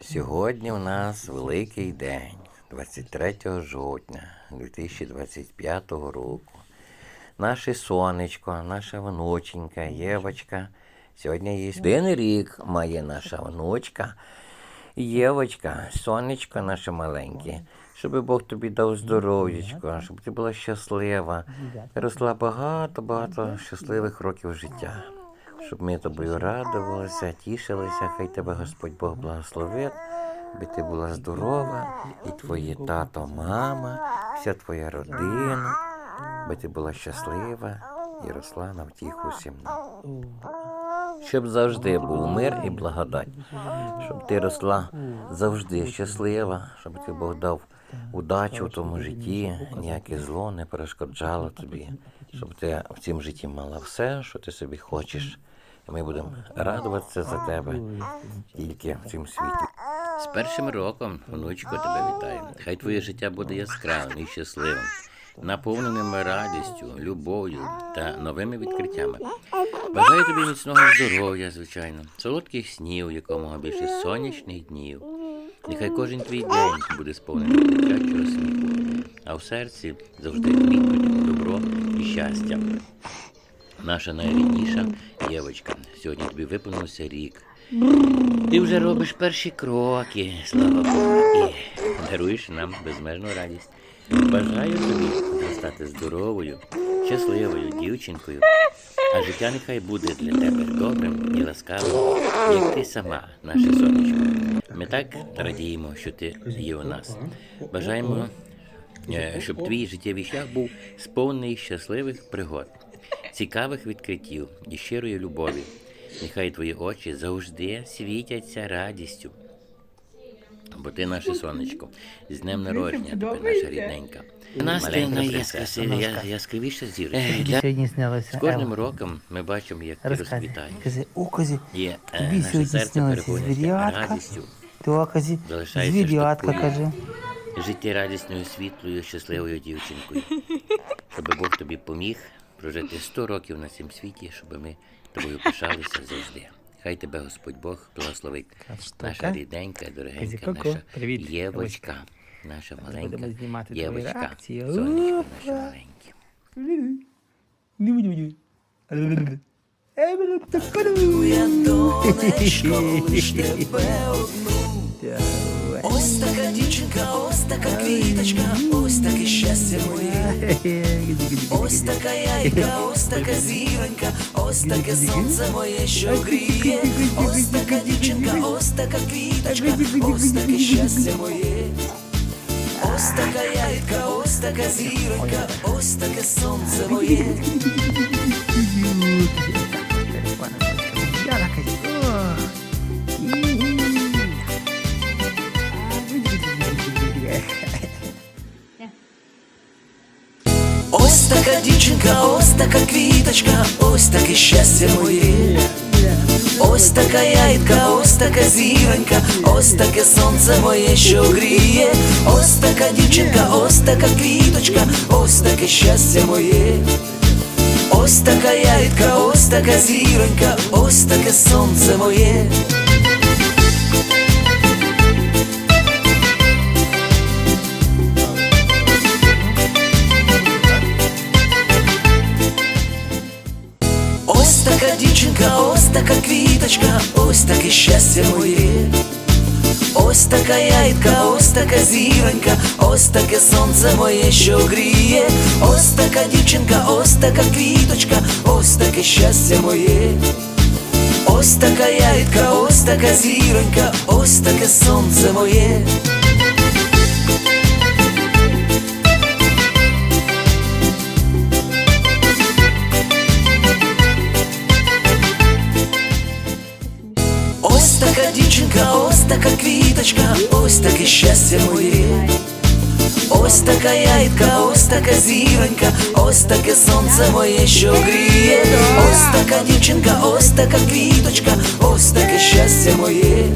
Сьогодні у нас великий день, 23 жовтня 2025 року. Наше сонечко, наша внученька, Євочка. Сьогодні їй один рік має наша внучка. Євочка, сонечко наше маленьке, щоб Бог тобі дав здоров'ячко, щоб ти була щаслива, росла багато-багато щасливих років життя. Щоб ми тобою радувалися, тішилися, хай тебе Господь Бог благословить, аби ти була здорова, і твої тато, мама, вся твоя родина, аби ти була щаслива і росла на втіху всім. Щоб завжди був мир і благодать, щоб ти росла завжди щаслива, щоб ти Бог дав удачу в тому житті, ніяке зло не перешкоджало тобі, щоб ти в цьому житті мала все, що ти собі хочеш. Ми будемо радуватися за тебе тільки в цьому світі. З першим роком, внучко, тебе вітаю. Хай твоє життя буде яскравим і щасливим, наповненим радістю, любов'ю та новими відкриттями. Бажаю тобі міцного здоров'я, звичайно, солодких снів, якомога більше сонячних днів. Нехай кожен твій день буде сповнений дитячого сміху, а в серці завжди квітнуть добро і щастя. Наша найрідніша Євочка, сьогодні тобі виповнився рік. Ти вже робиш перші кроки, слава Богу, і даруєш нам безмежну радість. Бажаю тобі стати здоровою, щасливою дівчинкою, а життя нехай буде для тебе добрим і ласкавим, як ти сама, наше сонечко. Ми так радіємо, що ти є у нас. Бажаємо, е, щоб твій життєвий шлях був сповнений щасливих пригод, цікавих відкриттів і щирої любові. Нехай твої очі завжди світяться радістю. Бо ти наше сонечко, з днем народження тебе, наша рідненька. Я, яскравіша зірочка. Сьогодні снялося З кожним роком ми бачимо, як ти розквітаєш. Є е, тобі наше сьогодні серце звірятка. радістю, ти о, козі, звірятка, каже. життєрадісною, світлою, щасливою дівчинкою. Щоб Бог тобі поміг прожити 100 років на цьому світі, щоб ми тобою пишалися завжди. Хай тебе Господь Бог благословить. Наша ріденька, дорогенька, наша Євочка, наша маленька Євочка, сонечко наше Опа. маленьке. Я донечко, лиш тебе одну. Ось така дівчинка, ось така квіточка, ось таке щастя моє. Ось така яйка, ось така зіронька, ось таке сонце моє, що гріє. Ось така дівчинка, ось така квіточка, ось таке щастя моє. Ось така яйка, ось така зіронька, ось таке сонце моє. Така дівчинка, ось така квіточка, ось таке щастя моє. Ось така яйка, ось така зіронька, ось таке сонце моє, що гріє. Ось така дівчинка, ось така квіточка, ось таке щастя моє. Ось така яйка, ось така зіронька, ось таке сонце моє. Така квіточка, ось таке щастя моє. Ось така яйка, ось така зіронька, ось таке сонце моє, що гріє. Ось така дівчинка, ось така квіточка, ось таке щастя моє. Ось така яйка, ось така зіронька, ось таке сонце моє. Така квіточка, ось таке щастя моє. Ось така яйка, ось така зіронька, ось таке сонце моє, що гріє. Ось така дівчинка, ось така квіточка, ось таке щастя моє.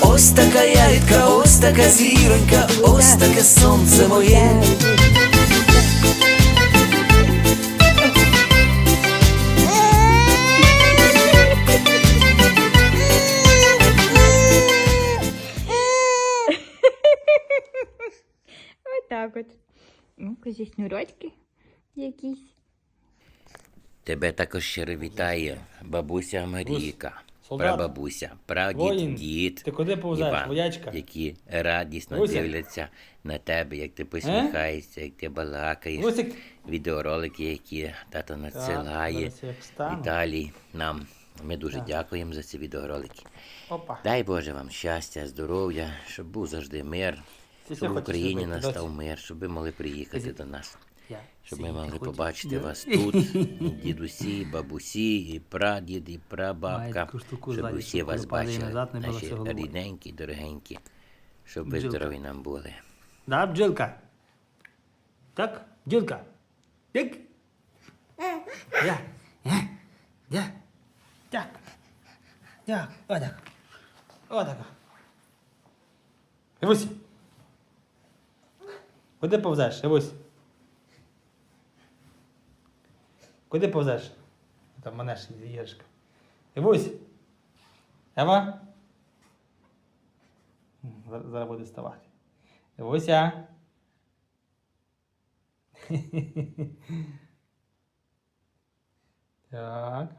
Ось така яйка, ось така зіронька, ось таке сонце моє. Ну, зі шнурочки якісь. Тебе також щиро вітає бабуся Марійка, солдат, прабабуся, прадід, воїн, дід. ти куди повзеш, Іван, воячка? які радісно Вуся? дивляться на тебе, як ти посміхаєшся, як ти балакаєш. Вусик. Відеоролики, які тато надсилає. зараз я встану. Віталій нам. Ми дуже дякуємо за ці відеоролики. Опа. Дай Боже вам щастя, здоров'я, щоб був завжди мир, щоб в Україні настав мир, щоб ви могли приїхати до нас. Щоб ми могли побачити вас тут, дідусі, бабусі, і прадід, і прабабка, щоб усі вас бачили, наші рідненькі, дорогенькі, щоб ви здорові нам були. Да, бджілка? Так? Бджілка? Так? Я. Я. Я. Так. Так. Отак. Отак. Івусь. Куди повзеш, Івусь? Куди повзеш? Там мене ж Єршка. Івусь. Ева? Зараз буде ставати. Івуся. Так.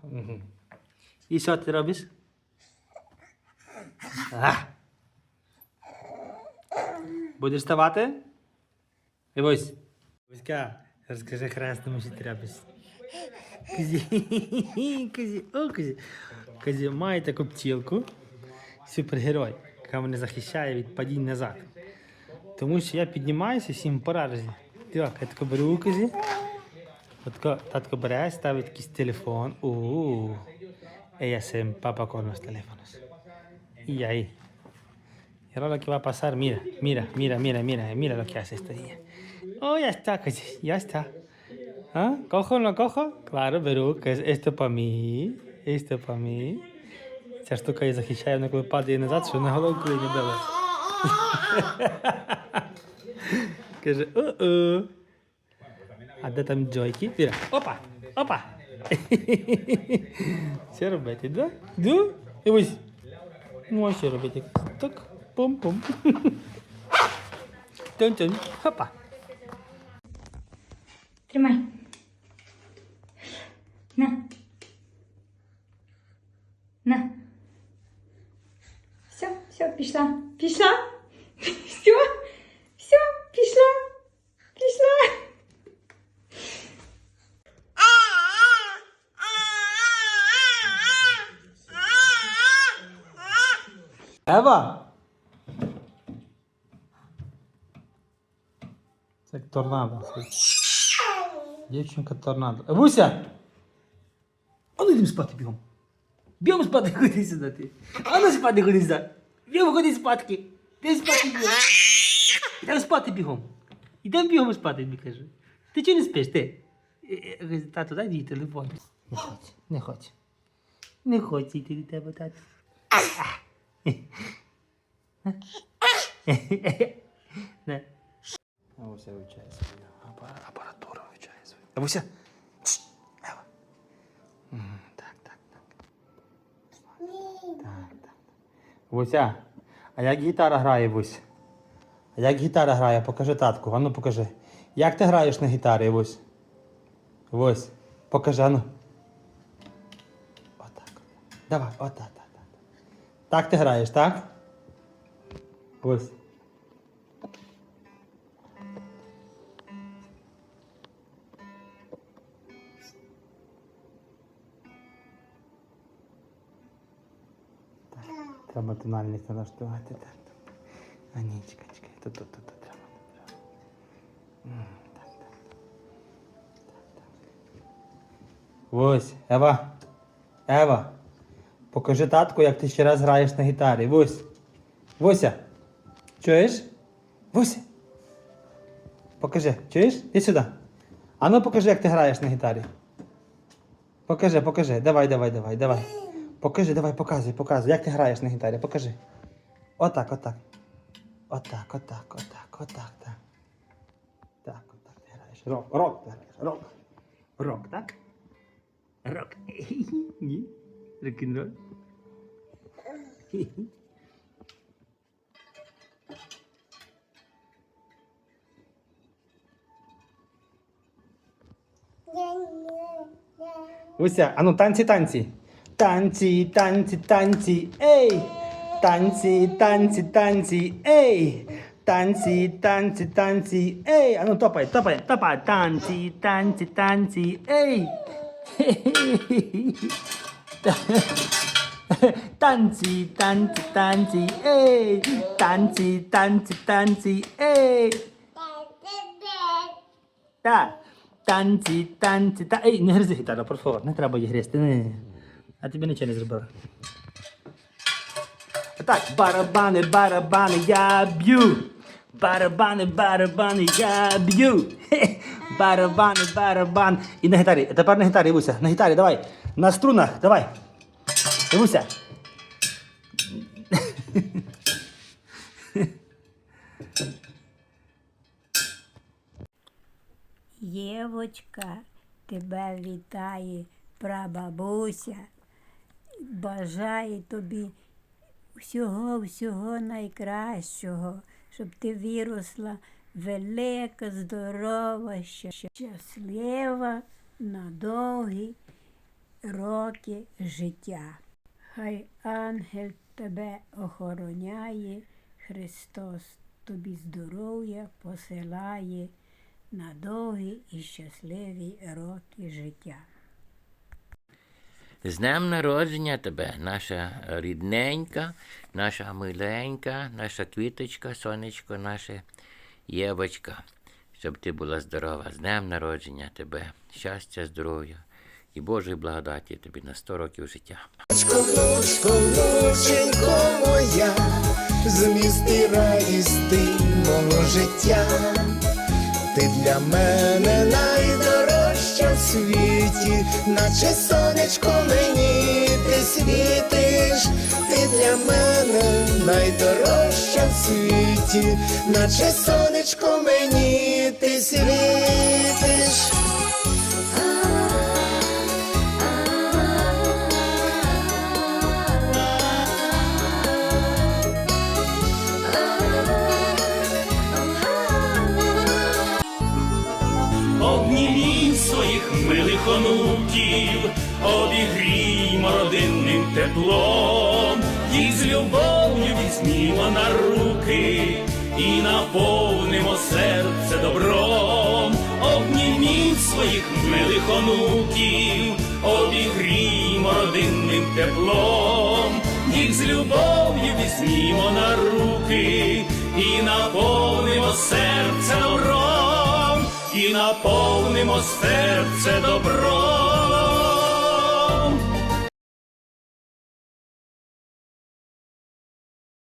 І що ти робиш? А. Будеш ставати? Дивись. Васька, розкажи хресному, що ти робиш. Казі, казі, о, казі. Казі, має таку пчілку, супергерой, яка мене захищає від падінь назад. Тому що я піднімаюся сім поражень. Так, я тако беру казі. Tatko, tatko бере, ставить якийсь телефон. У. Ella se empapa con los teléfonos. Y ahí. Y ahora lo que va a pasar, mira, mira, mira, mira, mira, mira lo que hace esta niña. Oh, ya está, ya está. ¿Ah? ¿Cojo no cojo? Claro, es esto para mí, esto para mí. Ця штука її захищає, вона коли падає назад, що на головку не билась. Каже, о-о. А де там джойки? Віра. Опа! Опа! Що робити, да? Да? І ось. Ну, а що робити? Так, пум-пум. Тун-тун. Опа. Тримай. На. На. Все, все, пішла. Пішла. Все, все, пішла. Пішла. Ева! Це торнадо. Дівчинка торнадо. Евуся! А ну йдемо спати бігом. Бігом спати ходи сюди ти. А ну спати ходи сюди. Бігом ходи спадки. Ти спати бігом. Йдемо спати бігом. Йдемо бігом спати, тобі кажу. Ти чого не спиш, ти? Е, е, Тату, дай мій телефон. Не хоче, не хоче. Не хоче йти до тебе, тату. Не. А Уся вивчає свою апара- апаратуру вивчає свою. А Уся. Ева. М, Так, так, так. Так, так. Вуся, а як гітара грає, Вусь? А як гітара грає? Покажи татку, ану покажи. Як ти граєш на гітарі, Вусь? Вусь, покажи, ану. Отак. Давай, отак, так, так. Так ти граєш, так? Ось. Треба тональність налаштувати. Так, так. А ні, чекай. Тут, тут, тут, треба. Так, так. Ось, Ева. Ева. Покажи татку, як ти ще раз граєш на гітарі. Вусь. Вуся. Чуєш? Вуся. Покажи. Чуєш? Іди сюди. А ну покажи, як ти граєш на гітарі. Покажи, покажи. Давай, давай, давай, давай. Покажи, давай, показуй, показуй. Як ти граєш на гітарі? Покажи. Отак, отак. Отак, отак, отак, отак, так. Так, отак ти граєш. Рок, рок ти граєш. Рок. Рок, так? Рок. Ні. Уся, а ну танці, танці. Танці, танці, танці, ей! Танці, танці, танці, ей! Танці, танці, танці, ей! А ну топай, топай, топай! Танці, танці, танці, ей! Танці, танці, танці, ей! Танці, танці, танці, ей! Так. Танці, танці, та. Ей, не гризи гітару, por favor, не треба її гризти. Не. А тобі нічого не зробила. Так, барабани, барабани, я б'ю. Барабани, барабани, я б'ю. Хе. Барабани, барабан. І на гітарі. Тепер на гітарі, Івуся. На гітарі, давай. На струнах, давай. Івуся. Євочка, тебе вітає прабабуся. Бажає тобі всього, всього найкращого, щоб ти виросла велика, здорова, щаслива на довгі роки життя. Хай ангел тебе охороняє, Христос тобі здоров'я посилає на довгі і щасливі роки життя. З днем народження тебе, наша рідненька, наша миленька, наша квіточка, сонечко, наша Євочка. Щоб ти була здорова. З днем народження тебе, щастя, здоров'я і Божої благодаті тобі на 100 років життя. Внучко, внученько моя, зміст і радість ти мого життя. Ти для мене найдорожча в світі, наче сонечко мені ти світиш, ти для мене найдорожча в світі, наче сонечко мені ти світиш. Обігріймо родинним теплом, їх з любов'ю візьмімо на руки і наповнимо серце добром, обніміть своїх милих онуків, обігріймо родинним теплом, їх з любов'ю візьмімо на руки і наповнимо серце добром і наповнимо серце добром.